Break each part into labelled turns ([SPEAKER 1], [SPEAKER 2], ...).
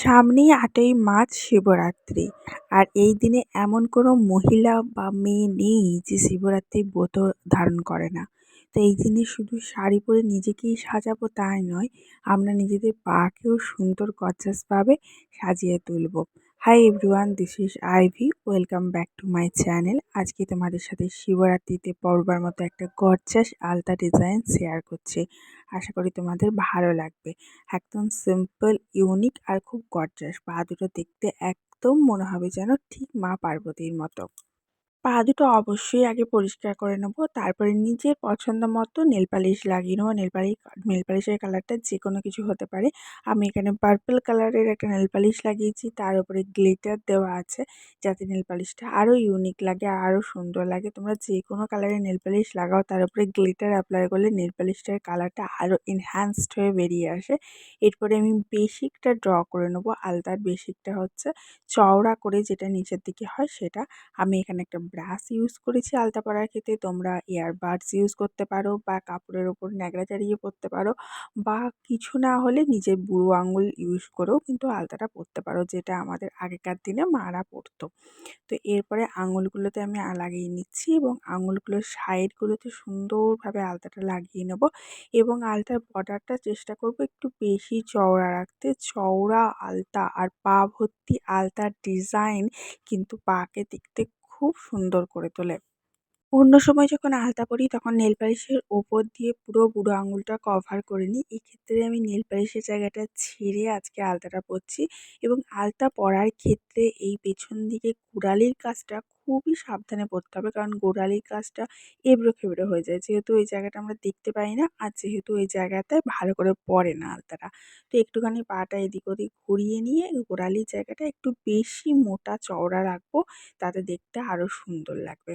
[SPEAKER 1] সামনেই আটই মার্চ শিবরাত্রি। আর এই দিনে এমন কোনো মহিলা বা মেয়ে নেই যে শিবরাত্রি ব্রত ধারণ করে না। তো এই দিনে শুধু শাড়ি পরে নিজেকেই সাজাবো তাই নয়, আমরা নিজেদের পাকেও সুন্দর গর্জাসভাবে সাজিয়ে তুলবো। Hi everyone this is Ivy welcome back to my channel আজকে তোমাদের সাথে শিবরাত্রিতে পরবার মতো একটা গরচাস আলতা ডিজাইন শেয়ার করছি। আশা করি তোমাদের ভালো লাগবে। একদম সিম্পল ইউনিক আর খুব গরচাস পা দুটো দেখতে একদম মনে হবে যেন ঠিক মা পার্বতীর মতো। পা দুটো অবশ্যই আগে পরিষ্কার করে নেব। তারপরে নিজের পছন্দ মতো নেল পালিশ লাগিয়ে নেব। নেল পালিশ নেল পালিশের কালারটা যে কোনো কিছু হতে পারে। আমি এখানে পার্পল কালারের একটা নেল পালিশ লাগিয়েছি। তার উপরে গ্লিটার দেওয়া আছে যাতে নেল পালিশটা আরও ইউনিক লাগে আরও সুন্দর লাগে। তোমরা যে কোনো কালারের নেল পালিশ লাগাও, তার উপরে গ্লিটার অ্যাপ্লাই করলে নেল পালিশটার কালারটা আরও এনহ্যান্সড হয়ে বেরিয়ে আসে। এরপরে আমি বেসিকটা ড্র করে নেব। আলতার বেসিকটা হচ্ছে চওড়া করে যেটা নিচের দিকে হয় সেটা। আমি এখানে একটা ব্রাশ ইউজ করেছি আলতা পরার ক্ষেত্রে। তোমরা ইয়ারবাডস ইউজ করতে পারো বা কাপড়ের ওপর ন্যাকড়া চাড়িয়ে পরতে পারো বা কিছু না হলে নিজের বুড়ো আঙুল ইউজ করেও কিন্তু আলতাটা পরতে পারো, যেটা আমাদের আগেকার দিনে মারা পরতো। তো এরপরে আঙুলগুলোতে আমি লাগিয়ে নিচ্ছি এবং আঙুলগুলোর সাইডগুলোতে সুন্দরভাবে আলতাটা লাগিয়ে নেব এবং আলতার বর্ডারটা চেষ্টা করব একটু বেশি চওড়া রাখতে। চওড়া আলতা আর পা ভর্তি আলতার ডিজাইন কিন্তু পাকে দেখতে খুব সুন্দর করে তোলে। অন্য সময় যখন আলতা পরি, তখন নেল পালিশের ওপর দিয়ে পুরো বুড়ো আঙুলটা কভার করে নিই। এক্ষেত্রে আমি নেল পালিশের জায়গাটা ছেড়ে আজকে আলতাটা পরছি এবং আলতা পরার ক্ষেত্রে এই পেছন দিকে গোড়ালির কাজটা খুবই সাবধানে পরতে হবে। কারণ গোড়ালির কাজটা এবড়ো খেবড়ো হয়ে যায়। যেহেতু এই জায়গাটা আমরা দেখতে পাই না, আর যেহেতু এই জায়গাটায় ভালো করে পড়ে না আলতাটা তো একটুখানি পাটা এদিক ওদিক ঘুরিয়ে নিয়ে গোড়ালির জায়গাটা একটু বেশি মোটা চওড়া রাখব, তাতে দেখতে আরও সুন্দর লাগবে।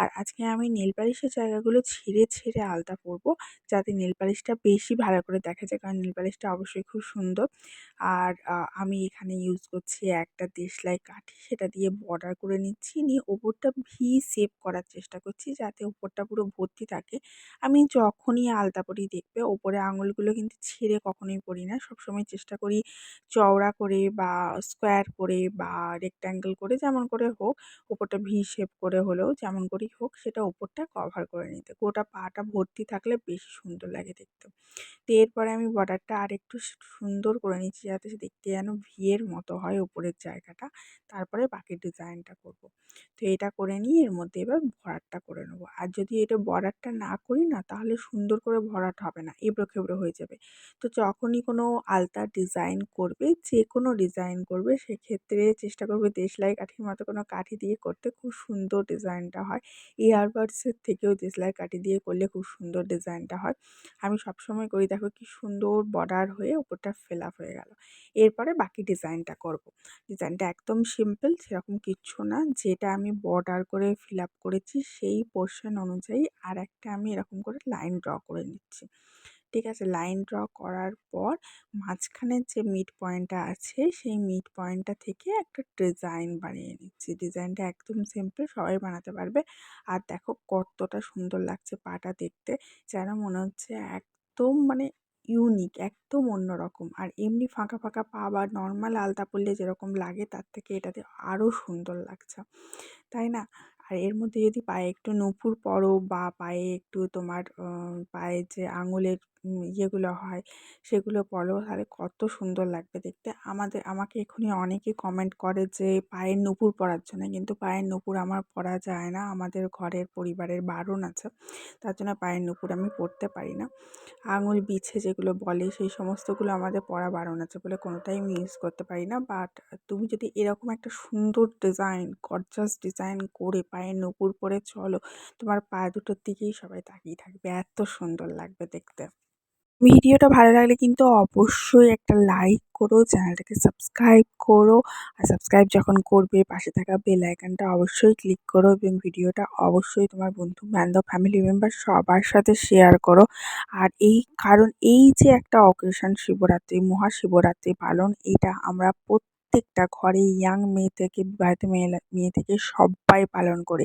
[SPEAKER 1] আর আজকে আমি নেল পালিশের জায়গাগুলো ছেড়ে ছেড়ে আলতা পরবো, যাতে নেল পালিশটা বেশি ভালো করে দেখা যায়। কারণ নেল পালিশটা অবশ্যই খুব সুন্দর। আর আমি এখানে ইউজ করছি একটা দেশলাই কাঠি, সেটা দিয়ে বর্ডার করে নিচ্ছি, নিয়ে ওপরটা ভি শেপ করার চেষ্টা করছি যাতে ওপরটা পুরো ভর্তি থাকে। আমি যখনই আলতা পরি দেখবে ওপরে আঙুলগুলো কিন্তু ছেড়ে কখনোই পরি না। সবসময় চেষ্টা করি চওড়া করে বা স্কোয়ার করে বা রেক্ট্যাঙ্গেল করে যেমন করে হোক, ওপরটা ভি শেপ করে হলেও যেমন করেই হোক সেটা ওপরটা কভার করে নিতে। গোটা পাটা ভর্তি থাকলে বেশি সুন্দর লাগে দেখতে। তো এরপরে আমি বর্ডারটা আর একটু সুন্দর করে নিচ্ছি যাতে দেখতে যেন ভিয়ের মতো হয় উপরের জায়গাটা। তারপরে বাকি ডিজাইনটা করব। তো এটা করে নিয়ে এর মধ্যে এবার ভরাটটা করে নেব। আর যদি এটা বর্ডারটা না করি না, তাহলে সুন্দর করে ভরাট হবে না, এবড়ো খেবড়ো হয়ে যাবে। তো যখনই কোনো আলতা ডিজাইন করবে যে কোনো ডিজাইন করবে, সেক্ষেত্রে চেষ্টা করবে দেশলাই কাঠির মতো কোনো কাঠি দিয়ে করতে। খুব সুন্দর ডিজাইনটা হয়। ইয়ারবাডসের থেকেও দেশলাই কাঠি দিয়ে করলে খুব সুন্দর ডিজাইনটা হয়। আমি সবসময় করি, দেখো কি সুন্দর বর্ডার হয়ে উপরটা ফিল আপ হয়ে গেল। এরপরে বাকি ডিজাইনটা করব। ডিজাইনটা একদম সিম্পল, সেরকম কিচ্ছু না। যেটা আমি বর্ডার করে ফিল আপ করেছি, সেই পোর্শন অনুযায়ী আর একটা আমি এরকম করে লাইন ড্র করে নিচ্ছি। ঠিক আছে লাইন ড্র করার পর মাঝখানের যে মিড পয়েন্টটা আছে, সেই মিড পয়েন্টটা থেকে একটা ডিজাইন বানিয়ে নিচ্ছি। ডিজাইনটা একদম সিম্পল সবাই বানাতে পারবে। আর দেখো কতটা সুন্দর লাগছে পাটা দেখতে। যেন মনে হচ্ছে একদম মানে ইউনিক একদম অন্য রকম আর এমনি ফাঁকা ফাঁকা পা বা নর্মাল আলতা পরলে যেরকম লাগে, তার থেকে এটাতে আরও সুন্দর লাগছে। তাই না? আর এর মধ্যে যদি পায়ে একটু নূপুর পরো বা পায়ে একটু তোমার পায়ে যে আঙুলের ইয়েগুলো হয়, সেগুলো পরো তাহলে কত সুন্দর লাগবে দেখতে। আমাদের, আমাকে এখনই অনেকে কমেন্ট করে যে, পায়ের নূপুর পরার জন্য। কিন্তু পায়ের নূপুর আমার পরা যায় না, আমাদের ঘরের পরিবারের বারণ আছে, তার জন্য পায়ের নূপুর আমি পরতে পারি না। আঙুল বিছে যেগুলো বলে, সেই সমস্তগুলো আমাদের পরা বারণ আছে বলে কোনোটাই আমি ইউজ করতে পারি না। বাট তুমি যদি এরকম একটা সুন্দর ডিজাইন গর্জাস ডিজাইন করে পায়ের নূপুর পরে চলো, তোমার পা দুটোর দিকেই সবাই তাকিয়ে থাকবে। এত সুন্দর লাগবে দেখতে। ভিডিওটা ভালো লাগলে কিন্তু অবশ্যই একটা লাইক করো চ্যানেলটাকে সাবস্ক্রাইব করো। আর সাবস্ক্রাইব যখন করবে, পাশে থাকা বেল আইকনটা অবশ্যই ক্লিক করো এবং ভিডিওটা অবশ্যই তোমার বন্ধু বান্ধব ফ্যামিলি মেম্বার সবার সাথে শেয়ার করো। আর এই, কারণ এই যে একটা অকেশন শিবরাত্রি, মহাশিবরাত্রি পালন, এটা আমরা প্রত্যেকটা ঘরে ইয়াং মেয়ে থেকে বিবাহিত মেয়েলা, মেয়ে থেকে সব্বাই পালন করে।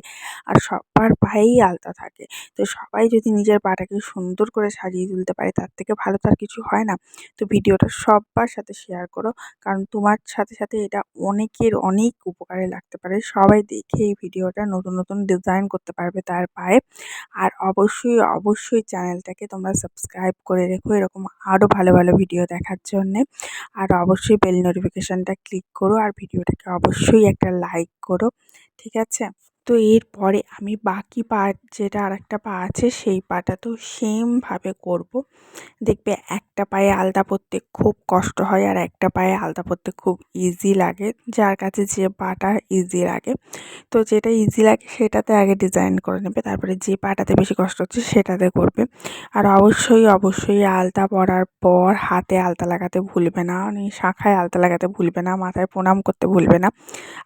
[SPEAKER 1] আর সব্বার পায়েই আলতা থাকে। তো সবাই যদি নিজের পাটাকে সুন্দর করে সাজিয়ে তুলতে পারে, তার থেকে ভালো তো আর কিছু হয় না। তো ভিডিওটা সব্বার সাথে শেয়ার করো। কারণ তোমার সাথে সাথে এটা অনেকের অনেক উপকারে লাগতে পারে। সবাই দেখে এই ভিডিওটা নতুন নতুন ডিজাইন করতে পারবে তার পায়ে। আর অবশ্যই অবশ্যই চ্যানেলটাকে তোমরা সাবস্ক্রাইব করে রেখো। এরকম আরও ভালো ভালো ভিডিও দেখার জন্যে। আর অবশ্যই বেল নোটিফিকেশানটা ক্লিক করো আর ভিডিওটাকে অবশ্যই একটা লাইক করো ঠিক আছে? তো এরপরে আমি বাকি পার্ট যেটা আরেকটা পা আছে, সেই পাটা তো সেমভাবে করব। দেখবে একটা পায়ে আলতা পরতে খুব কষ্ট হয় আর একটা পায়ে আলতা পরতে খুব ইজি লাগে। যার কাছে যে পাটা ইজি লাগে। তো যেটা ইজি লাগে সেটাতে আগে ডিজাইন করে নেবে, তারপরে যে পাটাতে বেশি কষ্ট হচ্ছে সেটাতে করবে। আর অবশ্যই অবশ্যই আলতা পরার পর হাতে আলতা লাগাতে ভুলবে না মানে শাঁখায় আলতা লাগাতে ভুলবে না, মাথায় প্রণাম করতে ভুলবে না।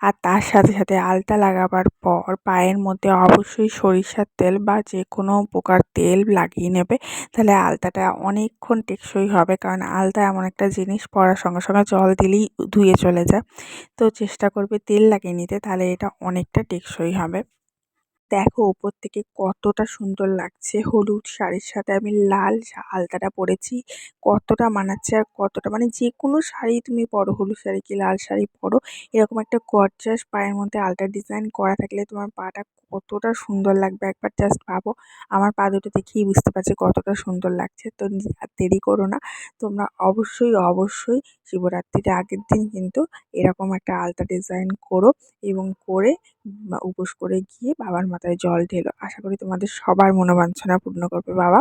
[SPEAKER 1] আর তার সাথে সাথে আলতা লাগাবার পর পায়ের মধ্যে অবশ্যই সরিষার তেল বা যে কোনো প্রকার তেল লাগিয়ে নেবে। তাহলে আলতাটা অনেকক্ষণ টেকসই হবে কারণ আলতা এমন একটা জিনিস পরার সঙ্গে সঙ্গে জল দিলেই ধুয়ে চলে যায়। তো চেষ্টা করবে তেল লাগিয়ে নিতে, তাহলে এটা অনেকটা টেকসই হবে। দেখো ওপর থেকে কতটা সুন্দর লাগছে। হলুদ শাড়ির সাথে আমি লাল আলতাটা পরেছি। কতটা মানাচ্ছে আর কতটা মানে যে কোনো শাড়ি তুমি পরো, হলুদ শাড়ি কি লাল শাড়ি পরো, এরকম একটা গর্জাস পায়ের মধ্যে আলতা ডিজাইন করা থাকলে তোমার পাটা কতটা সুন্দর লাগবে একবার জাস্ট ভাবো। আমার পা দুটো দেখেই বুঝতে পারছি কতটা সুন্দর লাগছে। তো দেরি করো না। তোমরা অবশ্যই অবশ্যই শিবরাত্রির আগের দিন কিন্তু এরকম একটা আলতা ডিজাইন করো এবং করে উপোস করে গিয়ে বাবার মাথায় জল ঢেলো। আশা করি তোমাদের সবার মনোবাঞ্ছনা পূর্ণ করবে বাবা।